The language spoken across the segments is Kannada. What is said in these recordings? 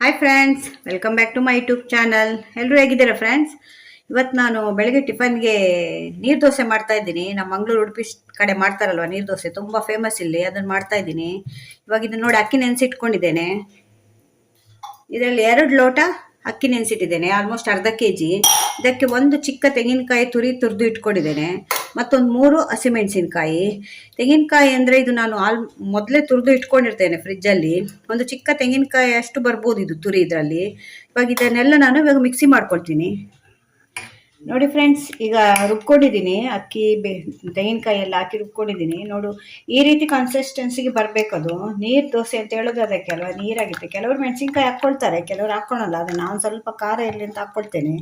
Hi friends welcome back to my YouTube channel ಎಲ್ಲರೂ ಹೇಗಿದ್ದೀರಾ ಫ್ರೆಂಡ್ಸ್ ಇವತ್ತು ನಾನು ಬೆಳಗ್ಗೆ ಟಿಫನ್ಗೆ ನೀರು ದೋಸೆ ಮಾಡ್ತಾ ಇದ್ದೀನಿ. ನಮ್ಮ ಮಂಗಳೂರು ಉಡುಪಿ ಕಡೆ ಮಾಡ್ತಾರಲ್ವ ನೀರು ದೋಸೆ? ತುಂಬ ಫೇಮಸ್ ಇಲ್ಲಿ. ಅದನ್ನು ಮಾಡ್ತಾ ಇದ್ದೀನಿ. ಇವಾಗ ಇದನ್ನು ನೋಡಿ ಅಕ್ಕಿ ನೆನೆಸಿಟ್ಕೊಂಡಿದ್ದೇನೆ. ಇದರಲ್ಲಿ ಎರಡು ಲೋಟ ಅಕ್ಕಿ ನೆನೆಸಿಟ್ಟಿದ್ದೇನೆ ಆಲ್ಮೋಸ್ಟ್ ಅರ್ಧ ಕೆ ಜಿ ಇದಕ್ಕೆ ಒಂದು ಚಿಕ್ಕ ತೆಂಗಿನಕಾಯಿ ತುರಿ ತುರಿದು ಇಟ್ಕೊಂಡಿದ್ದೇನೆ. ಮತ್ತೊಂದು ಮೂರು ಹಸಿಮೆಣಸಿನಕಾಯಿ. ತೆಂಗಿನಕಾಯಿ ಅಂದರೆ ಇದು ನಾನು ಆಲ್ ಮೊದಲೇ ತುರಿದು ಇಟ್ಕೊಂಡಿರ್ತೇನೆ ಫ್ರಿಜ್ಜಲ್ಲಿ ಒಂದು ಚಿಕ್ಕ ತೆಂಗಿನಕಾಯಿ ಅಷ್ಟು ಬರ್ಬೋದು ಇದು ತುರಿ ಇದರಲ್ಲಿ. ಇವಾಗ ಇದನ್ನೆಲ್ಲ ನಾನು ಇವಾಗ ಮಿಕ್ಸಿ ಮಾಡ್ಕೊಳ್ತೀನಿ. ನೋಡಿ ಫ್ರೆಂಡ್ಸ್ ಈಗ ರುಬ್ಕೊಂಡಿದ್ದೀನಿ. ಅಕ್ಕಿ ಬೆ ತೆಂಗಿನಕಾಯಿ ಎಲ್ಲ ಹಾಕಿ ರುಬ್ಕೊಂಡಿದ್ದೀನಿ. ನೋಡು, ಈ ರೀತಿ ಕನ್ಸಿಸ್ಟೆನ್ಸಿಗೆ ಬರಬೇಕದು ನೀರು ದೋಸೆ ಅಂತ ಹೇಳೋದು ಅದಕ್ಕೆ ಅಲ್ವಾ ನೀರಾಗಿತ್ತು ಕೆಲವರು ಮೆಣಸಿನ್ಕಾಯಿ ಹಾಕ್ಕೊಳ್ತಾರೆ, ಕೆಲವರು ಹಾಕ್ಕೊಳಲ್ಲ. ಅದನ್ನು ನಾನು ಸ್ವಲ್ಪ ಖಾರ ಇರಲಿ ಅಂತ ಹಾಕ್ಕೊಳ್ತೇನೆ.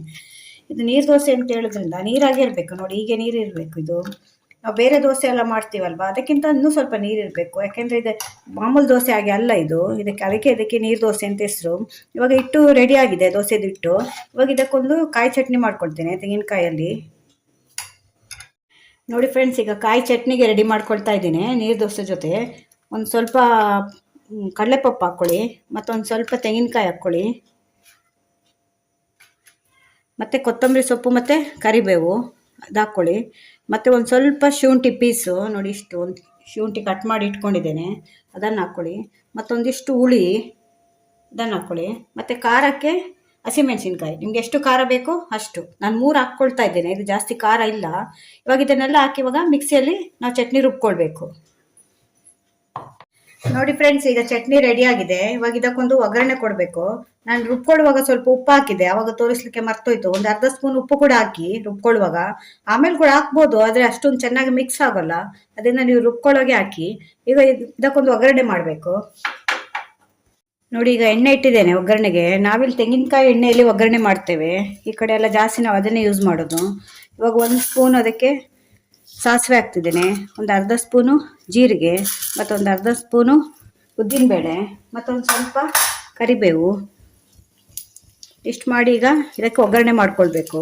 ಇದು ನೀರು ದೋಸೆ ಅಂತ ಹೇಳೋದ್ರಿಂದ ನೀರಾಗಿ ಇರಬೇಕು. ನೋಡಿ, ಹೀಗೆ ನೀರು ಇರಬೇಕು ಇದು. ನಾವು ಬೇರೆ ದೋಸೆ ಎಲ್ಲ ಮಾಡ್ತೀವಲ್ವ? ಅದಕ್ಕಿಂತ ಇನ್ನೂ ಸ್ವಲ್ಪ ನೀರು ಇರಬೇಕು. ಯಾಕೆಂದರೆ ಇದು ಮಾಮೂಲು ದೋಸೆ ಆಗಿ ಅಲ್ಲ ಇದು. ಇದಕ್ಕೆ ಅದಕ್ಕೆ ಇದಕ್ಕೆ ನೀರು ದೋಸೆ ಅಂತ ಹೆಸರು. ಇವಾಗ ಹಿಟ್ಟು ರೆಡಿ ಆಗಿದೆ, ದೋಸೆದು ಹಿಟ್ಟು. ಇವಾಗ ಇದಕ್ಕೊಂದು ಕಾಯಿ ಚಟ್ನಿ ಮಾಡ್ಕೊಳ್ತೇನೆ, ತೆಂಗಿನಕಾಯಲ್ಲಿ. ನೋಡಿ ಫ್ರೆಂಡ್ಸ್ ಈಗ ಕಾಯಿ ಚಟ್ನಿಗೆ ರೆಡಿ ಮಾಡ್ಕೊಳ್ತಾ ಇದ್ದೀನಿ ನೀರು ದೋಸೆ ಜೊತೆ. ಒಂದು ಸ್ವಲ್ಪ ಕಡಲೆಪಪ್ಪು ಹಾಕ್ಕೊಳ್ಳಿ, ಮತ್ತೊಂದು ಸ್ವಲ್ಪ ತೆಂಗಿನಕಾಯಿ ಹಾಕ್ಕೊಳ್ಳಿ. ಮತ್ತು ಕೊತ್ತಂಬರಿ ಸೊಪ್ಪು ಮತ್ತು ಕರಿಬೇವು ಅದು ಹಾಕ್ಕೊಳ್ಳಿ ಮತ್ತು ಒಂದು ಸ್ವಲ್ಪ ಶುಂಠಿ ಪೀಸು, ನೋಡಿ ಇಷ್ಟು ಒಂದು ಶುಂಠಿ ಕಟ್ ಮಾಡಿ ಇಟ್ಕೊಂಡಿದ್ದೇನೆ, ಅದನ್ನು ಹಾಕ್ಕೊಳ್ಳಿ. ಮತ್ತೊಂದಿಷ್ಟು ಹುಳಿ, ಅದನ್ನು ಹಾಕ್ಕೊಳ್ಳಿ. ಮತ್ತು ಖಾರಕ್ಕೆ ಹಸಿಮೆಣಸಿನ್ಕಾಯಿ, ನಿಮ್ಗೆ ಎಷ್ಟು ಖಾರ ಬೇಕೋ ಅಷ್ಟು. ನಾನು ಮೂರು ಹಾಕ್ಕೊಳ್ತಾ ಇದ್ದೇನೆ, ಇದು ಜಾಸ್ತಿ ಖಾರ ಇಲ್ಲ. ಇವಾಗ ಇದನ್ನೆಲ್ಲ ಹಾಕಿ ಇವಾಗ ಮಿಕ್ಸಿಯಲ್ಲಿ ನಾವು ಚಟ್ನಿ ರುಬ್ಕೊಳ್ಬೇಕು. ನೋಡಿ ಫ್ರೆಂಡ್ಸ್ ಈಗ ಚಟ್ನಿ ರೆಡಿ ಆಗಿದೆ. ಇವಾಗ ಇದಕ್ಕೊಂದು ಒಗ್ಗರಣೆ ಕೊಡಬೇಕು. ನಾನು ರುಬ್ಕೊಳ್ಳುವಾಗ ಸ್ವಲ್ಪ ಉಪ್ಪು ಹಾಕಿದೆ. ಅವಾಗ ತೋರಿಸ್ಲಿಕ್ಕೆ ಮರ್ತೋಯ್ತು. ಒಂದು ಅರ್ಧ ಸ್ಪೂನ್ ಉಪ್ಪು ಕೂಡ ಹಾಕಿ ರುಬ್ಕೊಳ್ಳುವಾಗ. ಆಮೇಲೆ ಕೂಡ ಹಾಕ್ಬೋದು, ಆದರೆ ಅಷ್ಟೊಂದು ಚೆನ್ನಾಗಿ ಮಿಕ್ಸ್ ಆಗೋಲ್ಲ. ಅದರಿಂದ ನೀವು ರುಬ್ಕೊಳ್ಳೋಗೆ ಹಾಕಿ. ಈಗ ಇದಕ್ಕೊಂದು ಒಗ್ಗರಣೆ ಮಾಡಬೇಕು. ನೋಡಿ, ಈಗ ಎಣ್ಣೆ ಇಟ್ಟಿದ್ದೇನೆ ಒಗ್ಗರಣೆಗೆ. ನಾವಿಲ್ಲಿ ತೆಂಗಿನಕಾಯಿ ಎಣ್ಣೆಯಲ್ಲಿ ಒಗ್ಗರಣೆ ಮಾಡ್ತೇವೆ. ಈ ಕಡೆ ಎಲ್ಲ ಜಾಸ್ತಿ ನಾವು ಅದನ್ನೇ ಯೂಸ್ ಮಾಡೋದು. ಇವಾಗ ಒಂದು ಸ್ಪೂನ್ ಅದಕ್ಕೆ ಸಾಸಿವೆ ಹಾಕ್ತಿದ್ದೀನಿ. ಒಂದು ಅರ್ಧ ಸ್ಪೂನು ಜೀರಿಗೆ, ಮತ್ತೊಂದು ಅರ್ಧ ಸ್ಪೂನು ಉದ್ದಿನಬೇಳೆ, ಮತ್ತೊಂದು ಸ್ವಲ್ಪ ಕರಿಬೇವು. ಇಷ್ಟು ಮಾಡಿ ಈಗ ಇದಕ್ಕೆ ಒಗ್ಗರಣೆ ಮಾಡ್ಕೊಳ್ಬೇಕು.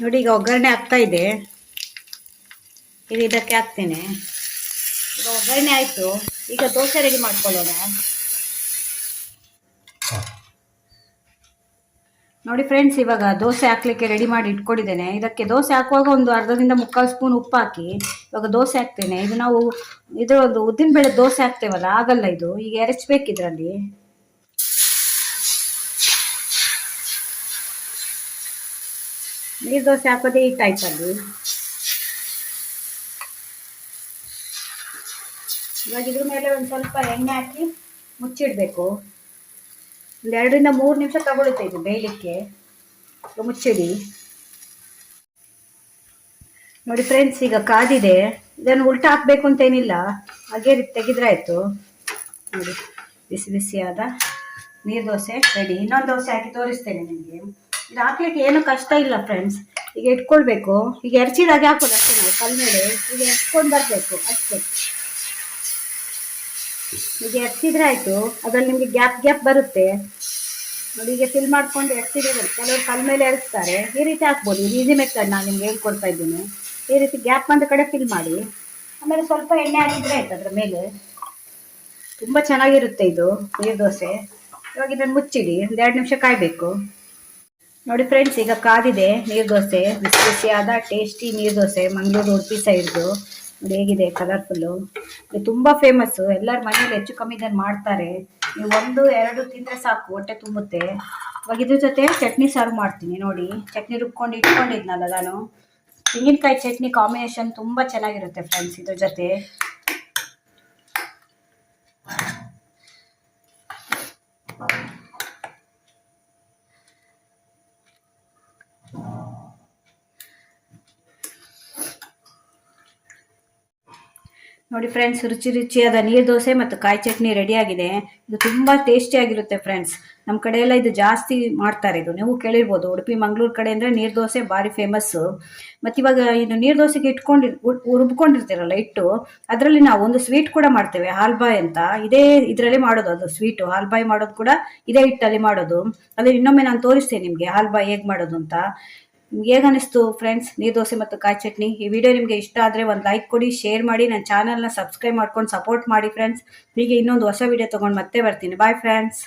ನೋಡಿ, ಈಗ ಒಗ್ಗರಣೆ ಆಗ್ತಾ ಇದೆ. ಈಗ ಇದಕ್ಕೆ ಹಾಕ್ತೀನಿ. ಈಗ ಒಗ್ಗರಣೆ ಆಯಿತು. ಈಗ ದೋಸೆ ರೆಡಿ ಮಾಡ್ಕೊಳ್ಳೋಣ. ನೋಡಿ ಫ್ರೆಂಡ್ಸ್ ಇವಾಗ ದೋಸೆ ಹಾಕ್ಲಿಕ್ಕೆ ರೆಡಿ ಮಾಡಿ ಇಟ್ಕೊಂಡಿದ್ದೇನೆ. ಇದಕ್ಕೆ ದೋಸೆ ಹಾಕುವಾಗ ಒಂದು ಅರ್ಧದಿಂದ ಮುಕ್ಕಾಲು ಸ್ಪೂನ್ ಉಪ್ಪು ಹಾಕಿ, ಇವಾಗ ದೋಸೆ ಹಾಕ್ತೇನೆ. ಇದು ನಾವು ಇದು ಒಂದು ಉದ್ದಿನ ಬೇಳೆ ದೋಸೆ ಹಾಕ್ತೇವಲ್ಲ, ಆಗಲ್ಲ ಇದು. ಈಗ ಎರಚಬೇಕು ಇದರಲ್ಲಿ ನೀರು ದೋಸೆ ಹಾಕೋದೇ ಈ ಟೈಪಲ್ಲಿ ಇವಾಗ ಇದ್ರ ಮೇಲೆ ಒಂದು ಸ್ವಲ್ಪ ಎಣ್ಣೆ ಹಾಕಿ ಮುಚ್ಚಿಡಬೇಕು. ಒಂದು ಎರಡರಿಂದ ಮೂರು ನಿಮಿಷ ತಗೊಳುತ್ತೆ ಇದು ಬೇಯಲಿಕ್ಕೆ. ಮುಚ್ಚಿಡಿ. ನೋಡಿ ಫ್ರೆಂಡ್ಸ್ ಈಗ ಕಾದಿದೆ. ಇದನ್ನು ಉಲ್ಟಾ ಹಾಕ್ಬೇಕು ಅಂತ ಏನಿಲ್ಲ ಹಾಗೆ ತೆಗೆದ್ರೆ ಆಯ್ತು ನೋಡಿ, ಬಿಸಿ ಬಿಸಿಯಾದ ನೀರು ದೋಸೆ ರೆಡಿ ಇನ್ನೊಂದು ದೋಸೆ ಹಾಕಿ ತೋರಿಸ್ತೇನೆ ನಿಮಗೆ. ಇದು ಹಾಕ್ಲಿಕ್ಕೆ ಏನು ಕಷ್ಟ ಇಲ್ಲ ಫ್ರೆಂಡ್ಸ್ ಈಗ ಇಟ್ಕೊಳ್ಬೇಕು. ಈಗ ಎರಚಿದಾಗೆ ಹಾಕೋದು ಅಷ್ಟೇ ನಾವು ಕಲ್ಮೇಲೆ. ಈಗ ಎರ್ಚ್ಕೊಂಡು ಬರಬೇಕು ಅಷ್ಟೇ. ಈಗ ಎರ್ಸಿದ್ರೆ ಆಯ್ತು. ಅದ್ರಲ್ಲಿ ನಿಮಗೆ ಗ್ಯಾಪ್ ಗ್ಯಾಪ್ ಬರುತ್ತೆ. ನೋಡಿ, ಈಗ ಫಿಲ್ ಮಾಡ್ಕೊಂಡು ಎರ್ಸಿದ್ರೆ ಬರುತ್ತೆ ಕೆಲವರು ಕಲ್ ಮೇಲೆ ಎರಿಸ್ತಾರೆ. ಈ ರೀತಿ ಹಾಕ್ಬೋದು. ಇದು ಈಸಿ ಮೆಥಡ್ ನಾನು ನಿಮ್ಗೆ ಹೇಳ್ಕೊಡ್ತಾ ಇದ್ದೀನಿ. ಈ ರೀತಿ ಗ್ಯಾಪ್ ಬಂದ ಕಡೆ ಫಿಲ್ ಮಾಡಿ. ಆಮೇಲೆ ಸ್ವಲ್ಪ ಎಣ್ಣೆ ಹಾಕಿದ್ರೆ ಆಯ್ತು ಅದ್ರ ಮೇಲೆ. ತುಂಬ ಚೆನ್ನಾಗಿರುತ್ತೆ ಇದು ನೀರು ದೋಸೆ ಇವಾಗ ಇದನ್ನು ಮುಚ್ಚಿಡಿ. ಒಂದು ಎರಡು ನಿಮಿಷ ಕಾಯಬೇಕು. ನೋಡಿ ಫ್ರೆಂಡ್ಸ್ ಈಗ ಕಾದಿದೆ ನೀರು ದೋಸೆ ಬಿಸಿ ಬಿಸಿಯಾದ ಟೇಸ್ಟಿ ನೀರು ದೋಸೆ ಮಂಗಳೂರು ಉಡುಪಿ ಸೈಡ್ದು ನೋಡಿ ಹೇಗಿದೆ ಕಲರ್ಫುಲ್ಲು ಇದು ತುಂಬ ಫೇಮಸ್ಸು ಎಲ್ಲರ ಮನೇಲಿ ಹೆಚ್ಚು ಕಮ್ಮಿ ಇದನ್ನು ಮಾಡ್ತಾರೆ. ನೀವು ಒಂದು, ಎರಡು ತಿಂದರೆ ಸಾಕು, ಹೊಟ್ಟೆ ತುಂಬುತ್ತೆ. ಇವಾಗ ಇದ್ರ ಜೊತೆ ಚಟ್ನಿ ಸರ್ವ್ ಮಾಡ್ತೀನಿ, ನೋಡಿ. ಚಟ್ನಿ ರುಬ್ಕೊಂಡು ಇಟ್ಕೊಂಡಿದ್ನಲ್ಲ ನಾನು. ತೆಂಗಿನಕಾಯಿ ಚಟ್ನಿ ಕಾಂಬಿನೇಷನ್ ತುಂಬ ಚೆನ್ನಾಗಿರುತ್ತೆ ಫ್ರೆಂಡ್ಸ್ ಇದ್ರ ಜೊತೆ. ನೋಡಿ ಫ್ರೆಂಡ್ಸ್ ರುಚಿ ರುಚಿಯಾದ ನೀರು ದೋಸೆ ಮತ್ತು ಕಾಯಿ ಚಟ್ನಿ ರೆಡಿಯಾಗಿದೆ ಇದು ತುಂಬ ಟೇಸ್ಟಿಯಾಗಿರುತ್ತೆ ಫ್ರೆಂಡ್ಸ್ ನಮ್ಮ ಕಡೆ ಎಲ್ಲ ಇದು ಜಾಸ್ತಿ ಮಾಡ್ತಾರೆ ಇದು. ನೀವು ಕೇಳಿರ್ಬೋದು, ಉಡುಪಿ, ಮಂಗಳೂರು ಕಡೆ ಅಂದ್ರೆ ನೀರು ದೋಸೆ ಬಾರಿ ಫೇಮಸ್ ಮತ್ತು ಇವಾಗ ಇದು ನೀರು ದೋಸೆಗೆ ಇಟ್ಕೊಂಡಿರ್ ರುಬ್ಕೊಂಡಿರ್ತೀರಲ್ಲ ಇಟ್ಟು ಅದರಲ್ಲಿ ನಾವು ಒಂದು ಸ್ವೀಟ್ ಕೂಡ ಮಾಡ್ತೇವೆ, ಹಾಲ್ಬಾಯ್ ಅಂತ. ಇದೇ ಇದರಲ್ಲಿ ಮಾಡೋದು ಅದು ಸ್ವೀಟು ಹಾಲ್ಬಾಯ್ ಮಾಡೋದು ಕೂಡ ಇದೇ ಹಿಟ್ಟಲ್ಲಿ ಮಾಡೋದು. ಅದೇ ಇನ್ನೊಮ್ಮೆ ನಾನು ತೋರಿಸ್ತೇನೆ ನಿಮಗೆ, ಹಾಲ್ಬಾಯ್ ಹೇಗೆ ಮಾಡೋದು ಅಂತ. ನಿಮ್ಗೆ ಹೇಗೆ ಅನಿಸ್ತು ಫ್ರೆಂಡ್ಸ್ ನೀರು ದೋಸೆ ಮತ್ತು ಕಾಯಿ ಚಟ್ನಿ? ಈ ವಿಡಿಯೋ ನಿಮಗೆ ಇಷ್ಟ ಆದರೆ ಒಂದು ಲೈಕ್ ಕೊಡಿ ಶೇರ್ ಮಾಡಿ ನನ್ನ ಚಾನಲ್ನ ಸಬ್ಸ್ಕ್ರೈಬ್ ಮಾಡ್ಕೊಂಡು ಸಪೋರ್ಟ್ ಮಾಡಿ ಫ್ರೆಂಡ್ಸ್ ಹೀಗೆ ಇನ್ನೊಂದು ಹೊಸ ವಿಡಿಯೋ ತೊಗೊಂಡು ಮತ್ತೆ ಬರ್ತೀನಿ. Bye friends